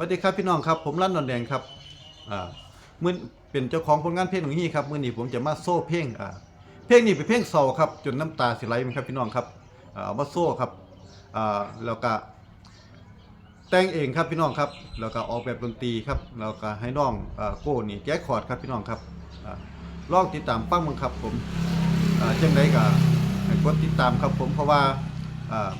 สวัสดีครับพี่น้องครับผมลั่นนนแดงครับอ่ามื่อเป็นเจ้าของผลงานเพลงหนุ่งฮีครับมื่อนี้ผมจะมาโซ่เพลงอ่าเพลงนี้เป็นเพลงเศร้าครับจนน้ำตาสิไหลมือนครับพี่น้องครับอ่าเอามาโซ่ครับอ่าแล้วก็แต่งเองครับพี่น้องครับแล้วก็ออกแบบดนตรีครับแล้วก็ให้น้องอ่าโก้นี่แก้คอร์ดครับพี่น้องครับอ่าลองติดตามฟังมึงครับผมอ่าจังไดก็ให้กดติดตามครับผมเพราะว่าอ่า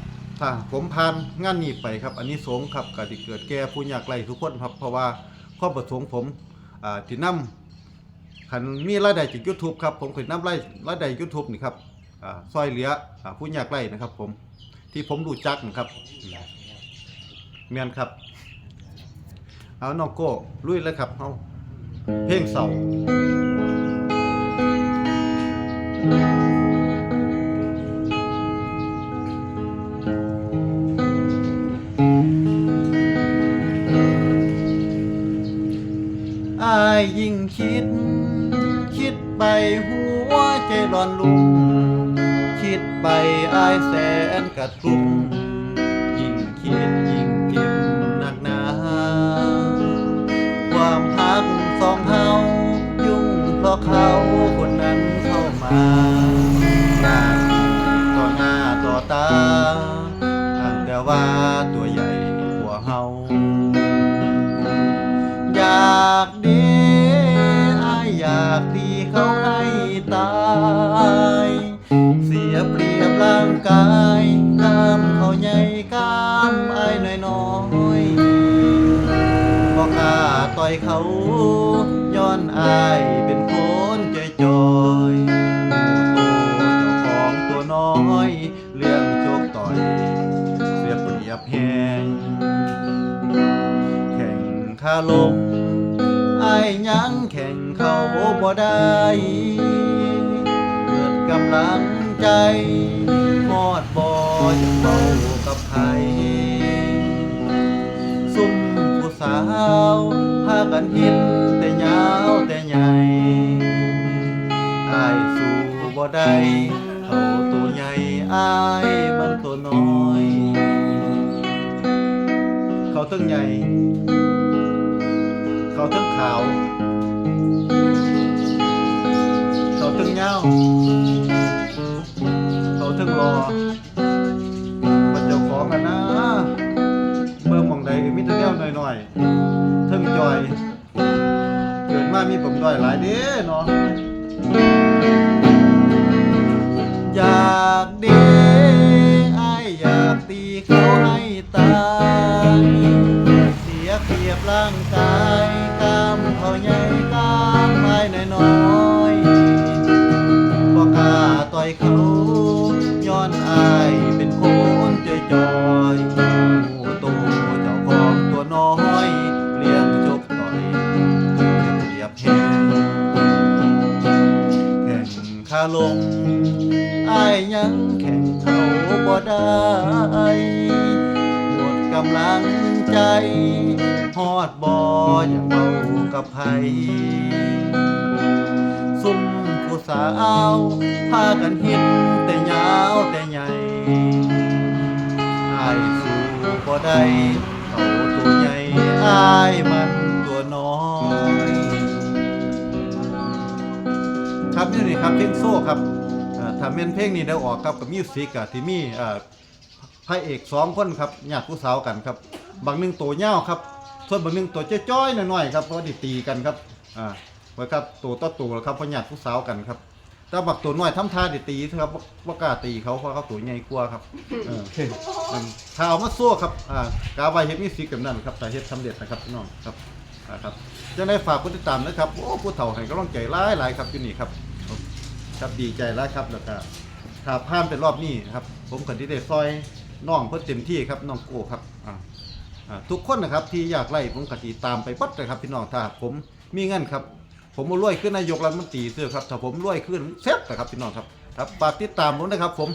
ถ้าผมผ่านงานนี้ไปครับ อันนี้สงส์ครับก็ที่เกิดแก่ผู้ยากไร้ทุกคนครับ เพราะว่าความประสงค์ผมอ่าที่นำคันมีรายได้จาก YouTube ครับผมเคยนำรายรายได้ YouTube นี่ครับอ่าซอยเหลืออ่าผู้ยากไร้นะครับ ผมที่ผมรู้จักนะครับเมียนครับ เอาน้องโก้ลุยเลยครับเอาเพลงเศร้า อายยิ่งคิด คิดไปหัวใจร้อนลุ่มคิดไปอายแสนกระทุ้งยิ่งคิดยิ่งเจ็บหนักหนา ความหักสองเฮายุ่งเพราะเขาคนนั้นเข้ามาหน้าต่อหน้าต่อตาห่างแต่ว่าตัวใหญ่กว่าเฮาอยากดีายเสียเปรียบร่างกายกล้ามเขาใหญ่กล้ามไอายน้อยน้อยๆบอกกล้าต่อยเขาย้อนอายเป็นคนจอจอยๆหมู่โตเจ้าของตัวน้อย เรื่องโจกต่อย เสียเปรียบแหงแข่งขาลมไอ้ยยังแข่งเขาบ่ได้ กำลังใจมอดบ่จะเบากับใครซุ่มผู้สาวพากันเห็นแต่ยาวแต่ใหญ่อายสู้บ่ได้เขาตัวใหญ่อายมันตัวน้อย เขาตึ้งใหญ่ เขาตึ้งขาว ทึงเงาเขาตึงรอมันเจ้าของกันนะเมื่อหมองใดก็มีแต่แนวหน่อยๆเทิงจอย เกิดมามีผมด้อยหลายเด้เนาะอยากดีไออยากตีเขาให้ตายเสียเปรียบร่างกาย ยังแข่งเขาบ่ได้หมดกำลังใจฮอดบ่อยากเบากับไผซุ่มผู้สาวพากันเห็นแต่ยาวแต่ใหญ่อายสู้บ่ได้เขาตัวใหญ่อายมันตัวน้อยครับนี่นี่ครับเพลงโซ่ครับ ถ้าเม่นเพลงนี้ได้ออกครับกับมิวสิกอะที่มีอ่าพระเอกสองคนครับญาติผู้สาวกันครับ บางหนึงตัวเหี่ยวครับส่วนบางหนึงตัวจ้อยๆหน่อยๆครับเพราะได้ตีกันครับอ่าไว้ครับตัวต่อตัวครับเพราะญาติผู้สาวกันครับแต่บักตัวน้อยทำท่าได้ตีครับบ่บ่กล้าตีเขาเพราะเขาตัวใหญ่กว่าครับเออมันถ้าเอามาสู้ครับอ่ากาไว้เฮ็ดมิวสิกกันนั่นครับแต่เฮ็ดสำเร็จนะครับพี่น้องครับอ่าครับจะได้ฝากผู้ติดตามนะครับโอ้ผู้เฒ่าให้กำลังใจหลายๆครับอยู่นี่ครับ ครับดีใจแล้วครับแล้วก็ถ้าผ่านเป็นรอบนี้ครับ ผมก็ที่ได้ซอยน้องเพื่อเต็มที่ครับน้องโก้ครับอ่าอ่าทุกคนนะครับที่อยากไล่ผมกติตามไปปัดเลยครับพี่น้องถ้าผมมีเงินครับ ผมมารวยขึ้นนายกรัฐมนตรีเสื้อครับถ้าผมรวยขึ้นเซ็ตนะครับพี่น้องครับครับฝากติดตามผมนะครับผม